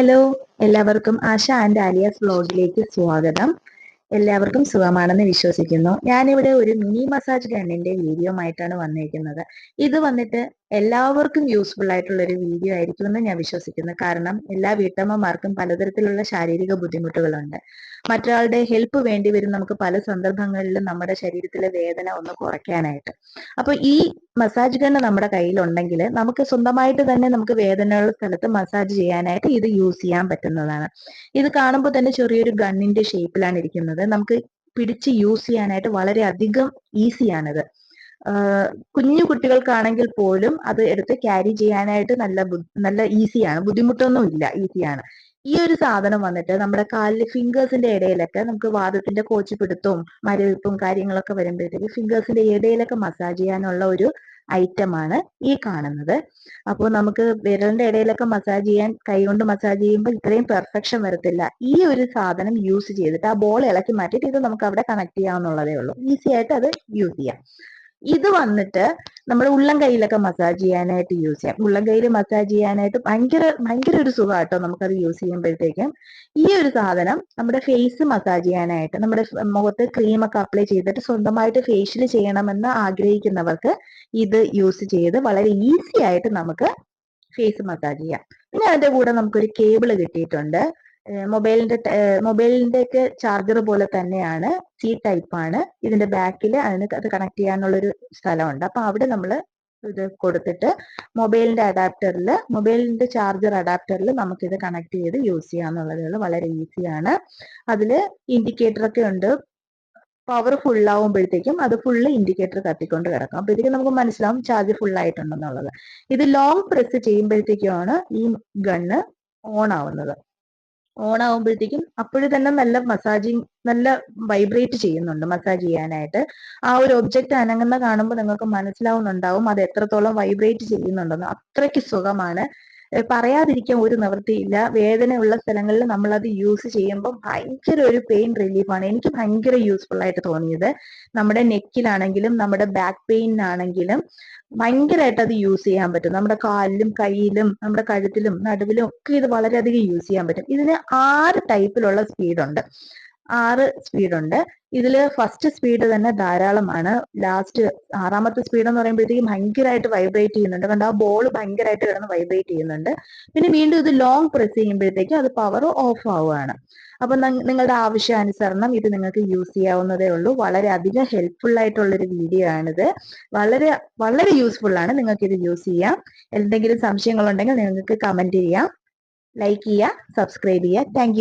Hello എല്ലാവർക്കും ആശ and Aaliya's വ്ലോഗിലേക്ക് സ്വാഗതം. എല്ലാവർക്കും സുഖമാണെന്ന് വിശ്വസിക്കുന്നു. ഞാനിവിടെ ഒരു മിനി മസാജ് ഗണ്ണിന്റെ വീഡിയോ ആയിട്ടാണ് വന്നിരിക്കുന്നത് ഇത് വന്നിട്ട് എല്ലാവർക്കും യൂസ്ഫുൾ ആയിട്ടുള്ള ഒരു വീഡിയോ ആയിരിക്കുമെന്ന് ഞാൻ വിശ്വസിക്കുന്നു. കാരണം എല്ലാ വീട്ടമ്മമാർക്കും പലതരത്തിലുള്ള ശാരീരിക ബുദ്ധിമുട്ടുകളുണ്ട്. മറ്റൊരാളുടെ ഹെൽപ്പ് വേണ്ടി വരും നമുക്ക് പല സന്ദർഭങ്ങളിലും നമ്മുടെ ശരീരത്തിലെ വേദന ഒന്ന് കുറയ്ക്കാനായിട്ട്. അപ്പൊ ഈ മസാജ് ഗണ്ണ് നമ്മുടെ കയ്യിലുണ്ടെങ്കിൽ നമുക്ക് സ്വന്തമായിട്ട് തന്നെ നമുക്ക് വേദനയുള്ള സ്ഥലത്ത് മസാജ് ചെയ്യാനായിട്ട് ഇത് യൂസ് ചെയ്യാൻ പറ്റുന്നതാണ്. ഇത് കാണുമ്പോൾ തന്നെ ചെറിയൊരു ഗണ്ണിന്റെ ഷേപ്പിലാണ് ഇരിക്കുന്നത്. നമുക്ക് പിടിച്ച് യൂസ് ചെയ്യാനായിട്ട് വളരെ അധികം ഈസിയാണിത് കുഞ്ഞു കുട്ടികൾക്കാണെങ്കിൽ പോലും അത് എടുത്ത് ക്യാരി ചെയ്യാനായിട്ട് നല്ല നല്ല ഈസിയാണ് ബുദ്ധിമുട്ടൊന്നും ഇല്ല ഈസിയാണ് ഈ ഒരു സാധനം വന്നിട്ട് നമ്മുടെ കാലിൽ ഫിംഗേഴ്സിന്റെ ഇടയിലൊക്കെ നമുക്ക് വാദത്തിന്റെ കോച്ചിപ്പിടുത്തവും മരവിപ്പും കാര്യങ്ങളൊക്കെ വരുമ്പോഴത്തേക്ക് ഫിംഗേഴ്സിന്റെ ഇടയിലൊക്കെ മസാജ് ചെയ്യാനുള്ള ഒരു ഐറ്റമാണ് ഈ കാണുന്നത്. അപ്പോൾ നമുക്ക് വിരലിന്റെ ഇടയിലൊക്കെ മസാജ് ചെയ്യാൻ കൈകൊണ്ട് മസാജ് ചെയ്യുമ്പോൾ ഇത്രയും പെർഫെക്ഷൻ വരത്തില്ല. ഈ ഒരു സാധനം യൂസ് ചെയ്തിട്ട് ആ ബോൾ ഇളക്കി മാറ്റിയിട്ട് ഇത് നമുക്ക് അവിടെ കണക്ട് ചെയ്യാവുന്നുള്ളതേ ഉള്ളൂ. ഈസി ആയിട്ട് അത് യൂസ് ചെയ്യാം. ഇത് വന്നിട്ട് നമ്മൾ ഉള്ളം കൈയിലൊക്കെ മസാജ് ചെയ്യാനായിട്ട് യൂസ് ചെയ്യാം. ഉള്ളം കൈയിൽ മസാജ് ചെയ്യാനായിട്ട് ഭയങ്കര ഭയങ്കര ഒരു സുഖമാട്ടോ നമുക്കത് യൂസ് ചെയ്യുമ്പോഴത്തേക്കും. ഈ ഒരു സാധനം നമ്മുടെ ഫേസ് മസാജ് ചെയ്യാനായിട്ട് നമ്മുടെ മുഖത്ത് ക്രീമൊക്കെ അപ്ലൈ ചെയ്തിട്ട് സ്വന്തമായിട്ട് ഫേഷ്യൽ ചെയ്യണമെന്ന് ആഗ്രഹിക്കുന്നവർക്ക് ഇത് യൂസ് ചെയ്ത് വളരെ ഈസി ആയിട്ട് നമുക്ക് ഫേസ് മസാജ് ചെയ്യാം. പിന്നെ അതിന്റെ കൂടെ നമുക്കൊരു കേബിൾ കിട്ടിയിട്ടുണ്ട്. മൊബൈലിന്റെ മൊബൈലിന്റെ ഒക്കെ ചാർജർ പോലെ തന്നെയാണ് സി ടൈപ്പ് ആണ്. ഇതിന്റെ ബാക്കിൽ അതിന് അത് കണക്ട് ചെയ്യാനുള്ളൊരു സ്ഥലമുണ്ട്. അപ്പൊ അവിടെ നമ്മൾ ഇത് കൊടുത്തിട്ട് മൊബൈലിന്റെ അഡാപ്റ്ററിൽ മൊബൈലിന്റെ ചാർജർ അഡാപ്റ്ററിൽ നമുക്കിത് കണക്ട് ചെയ്ത് യൂസ് ചെയ്യാന്നുള്ളതേ വളരെ ഈസിയാണ് അതിൽ ഇൻഡിക്കേറ്റർ ഒക്കെ ഉണ്ട്. പവർ ഫുൾ ആവുമ്പോഴത്തേക്കും അത് ഫുള്ള് ഇൻഡിക്കേറ്റർ കത്തിക്കൊണ്ട് കിടക്കും. അപ്പോഴത്തേക്കും നമുക്ക് മനസ്സിലാവും ചാർജ് ഫുൾ ആയിട്ടുണ്ടെന്നുള്ളത്. ഇത് ലോങ് പ്രസ് ചെയ്യുമ്പോഴത്തേക്കുമാണ് ഈ ഗണ്ണ് ഓൺ ആവുന്നത്. ഓൺ ആവുമ്പോഴത്തേക്കും അപ്പോഴും തന്നെ നല്ല മസാജിങ് നല്ല വൈബ്രേറ്റ് ചെയ്യുന്നുണ്ട് മസാജ് ചെയ്യാനായിട്ട്. ആ ഒരു ഒബ്ജക്റ്റ് അനങ്ങുന്ന കാണുമ്പോൾ നിങ്ങൾക്ക് മനസ്സിലാവുന്നുണ്ടാവും അത് എത്രത്തോളം വൈബ്രേറ്റ് ചെയ്യുന്നുണ്ടെന്ന്. അത്രയ്ക്ക് സുഖമാണ്. പറയാതിരിക്കാൻ ഒരു നിവൃത്തിയില്ല. വേദനയുള്ള സ്ഥലങ്ങളിൽ നമ്മൾ അത് യൂസ് ചെയ്യുമ്പോൾ ഭയങ്കര ഒരു പെയിൻ റിലീഫാണ് എനിക്ക് ഭയങ്കര യൂസ്ഫുൾ ആയിട്ട് തോന്നിയത്. നമ്മുടെ നെക്കിലാണെങ്കിലും നമ്മുടെ ബാക്ക് പെയിനാണെങ്കിലും ഭയങ്കരമായിട്ട് അത് യൂസ് ചെയ്യാൻ പറ്റും. നമ്മുടെ കാലിലും കയ്യിലും നമ്മുടെ കഴുത്തിലും നടുവിലും ഒക്കെ ഇത് വളരെയധികം യൂസ് ചെയ്യാൻ പറ്റും. ഇതിന് ആറ് ടൈപ്പിലുള്ള സ്പീഡുണ്ട് ആറ് സ്പീഡുണ്ട് ഇതിൽ ഫസ്റ്റ് സ്പീഡ് തന്നെ ധാരാളമാണ്. ലാസ്റ്റ് ആറാമത്തെ സ്പീഡ് എന്ന് പറയുമ്പോഴത്തേക്കും ഭയങ്കരമായിട്ട് വൈബ്രേറ്റ് ചെയ്യുന്നുണ്ട്. കണ്ട? ആ ബോൾ ഭയങ്കരമായിട്ട് കിടന്ന് വൈബ്രേറ്റ് ചെയ്യുന്നുണ്ട്. പിന്നെ വീണ്ടും ഇത് ലോങ് പ്രസ് ചെയ്യുമ്പോഴത്തേക്കും അത് പവർ ഓഫ് ആവുകയാണ്. അപ്പൊ നിങ്ങളുടെ ആവശ്യാനുസരണം ഇത് നിങ്ങൾക്ക് യൂസ് ചെയ്യാവുന്നതേ ഉള്ളൂ. വളരെ അധികം ഹെൽപ്ഫുൾ ആയിട്ടുള്ളൊരു വീഡിയോ ആണിത്. വളരെ വളരെ യൂസ്ഫുൾ ആണ്. നിങ്ങൾക്ക് ഇത് യൂസ് ചെയ്യാം. എന്തെങ്കിലും സംശയങ്ങളുണ്ടെങ്കിൽ നിങ്ങൾക്ക് കമന്റ് ചെയ്യാം. ലൈക്ക് ചെയ്യുക സബ്സ്ക്രൈബ് ചെയ്യുക താങ്ക്